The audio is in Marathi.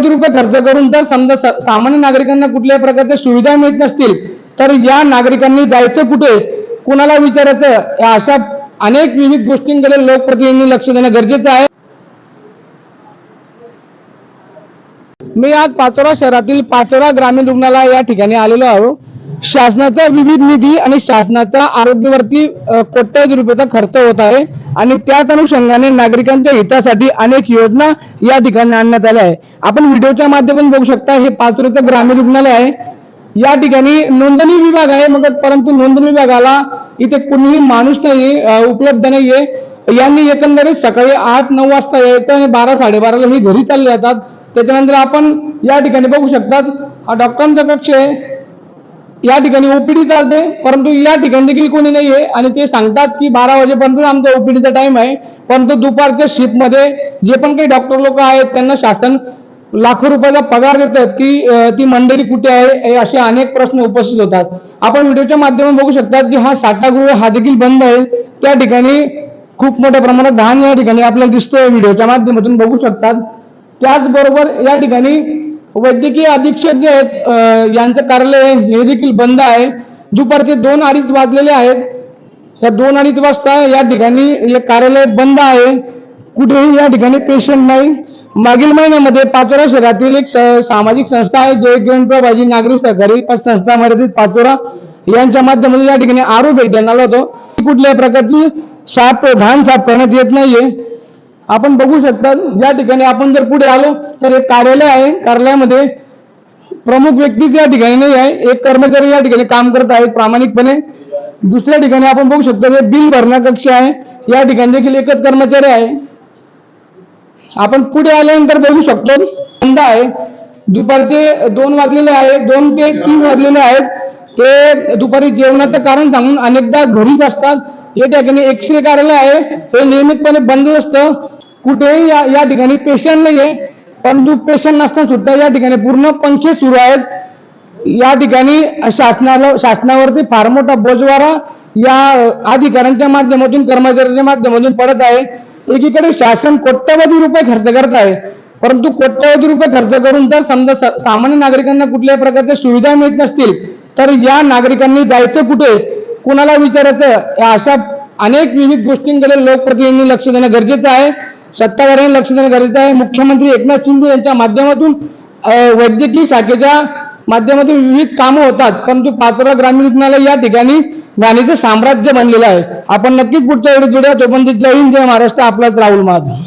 कोट्यात रुपये खर्च करून जर समजा सामान्य नागरिकांना कुठल्याही प्रकारच्या सुविधा मिळत नसतील तर या नागरिकांनी जायचं कुठे? कुणाला विचारायचं? अशा अनेक विविध गोष्टींकडे लोकप्रतिनिधींनी लक्ष देणं गरजेचं आहे. मी आज पाचोरा शहरातील पाचोरा ग्रामीण रुग्णालय या ठिकाणी आलेलो आहो. शासनाचा विविध निधी आणि शासनाचा आरोग्यावरती अ, कोट्यवधी रुपयाचा खर्च होत आहे आणि त्याच अनुषंगाने नागरिकांच्या हितासाठी अनेक योजना या ठिकाणी आणण्यात आल्या आहे आपण व्हिडिओच्या माध्यमातून बघू शकता हे पाचोऱ्याचं ग्रामीण रुग्णालय आहे. या ठिकाणी नोंदणी विभाग आहे मग परंतु नोंदणी विभागाला इथे कुणीही माणूस नाही उपलब्ध नाहीये. यांनी एकंदरीत सकाळी आठ नऊ वाजता यायचं आणि बारा साडेबाराला ही घरी चालले जातात. त्याच्यानंतर आपण या ठिकाणी बघू शकतात हा डॉक्टरांचा कक्ष आहे. या ठिकाणी ओपीडी चालते परंतु या ठिकाणी देखील कोणी नाहीये. आणि ते सांगतात की बारा वाजेपर्यंत आमचा ओपीडीचा टाइम आहे. परंतु दुपारच्या शिफ्टमध्ये जे पण काही डॉक्टर लोक आहेत त्यांना शासन लाखो रुपयाचा पगार देतात की ती मंडळी कुठे आहे असे अनेक प्रश्न उपस्थित होतात. आपण व्हिडिओच्या माध्यमातून बघू शकतात की हा साठागृह हा देखील बंद आहे. त्या ठिकाणी खूप मोठ्या प्रमाणात घाण या ठिकाणी आपल्याला दिसतोय. व्हिडिओच्या माध्यमातून बघू शकतात. त्याचबरोबर या ठिकाणी वैद्यकीय अधीक्षक जे आहेत यांचं कार्यालय हे देखील बंद आहे. दुपारचे दोन अडीच वाजलेले आहेत. या दोन अडीच वाजता या ठिकाणी हे कार्यालय बंद आहे. कुठेही या ठिकाणी पेशंट नाही. मागील महिन्यामध्ये पाचोरा शहरातील एक सामाजिक संस्था आहे जो एक प्रभाजी नागरिक सहकारी संस्था मर्यादित पाचोरा यांच्या माध्यमातून या ठिकाणी आरोप भेटण्यात आला होतो. कुठल्याही प्रकारची साप घाण साफ करण्यात येत नाहीये. आपण बघू शकता या ठिकाणी आपण जर पुढे आलो तर एक कार्यालय आहे. कार्यालयामध्ये प्रमुख व्यक्तीच या ठिकाणी नाही आहे एक कर्मचारी या ठिकाणी काम करत आहेत प्रामाणिकपणे. दुसऱ्या ठिकाणी आपण बघू शकतो हे बिल भरणा कक्ष आहे. या ठिकाणी देखील एकच कर्मचारी आहे. आपण पुढे आल्यानंतर बघू शकतो बंद आहे. दुपारचे दोन वाजलेले आहे दोन ते तीन वाजलेले आहेत. ते दुपारी जेवणाचं कारण सांगून अनेकदा घरीच असतात. या ठिकाणी एक्सरे कार्यालय आहे. ते नियमितपणे बंद असतं. कुठेही या या ठिकाणी पेशंट नाहीये. परंतु पेशंट नसताना सुद्धा या ठिकाणी पूर्ण पंखे सुरू आहेत. या ठिकाणी शासनाला शासनावरती फार मोठा बोजवारा या अधिकाऱ्यांच्या माध्यमातून कर्मचाऱ्यांच्या माध्यमातून पडत आहे. एकीकडे शासन कोट्यवधी रुपये खर्च करत आहे. परंतु कोट्यवधी रुपये खर्च करून जर समजा सामान्य नागरिकांना कुठल्याही प्रकारच्या सुविधा मिळत नसतील तर या नागरिकांनी जायचं कुठे? कुणाला विचारायचं? या अशा अनेक विविध गोष्टींकडे लोकप्रतिनिधींनी लक्ष देणं गरजेचं आहे. सत्ताधाऱ्यांनी लक्ष देणं गरजेचं आहे. मुख्यमंत्री एकनाथ शिंदे यांच्या माध्यमातून वैद्यकीय शाखेच्या माध्यमातून विविध कामं होतात. परंतु पाचोरा ग्रामीण रुग्णालय या ठिकाणी ज्ञानीचं साम्राज्य बनलेलं आहे. आपण नक्कीच पुढच्या वेळी जुड्या तोपर्यंत जय हिंद जय महाराष्ट्र. आपलाच राहुल महाजन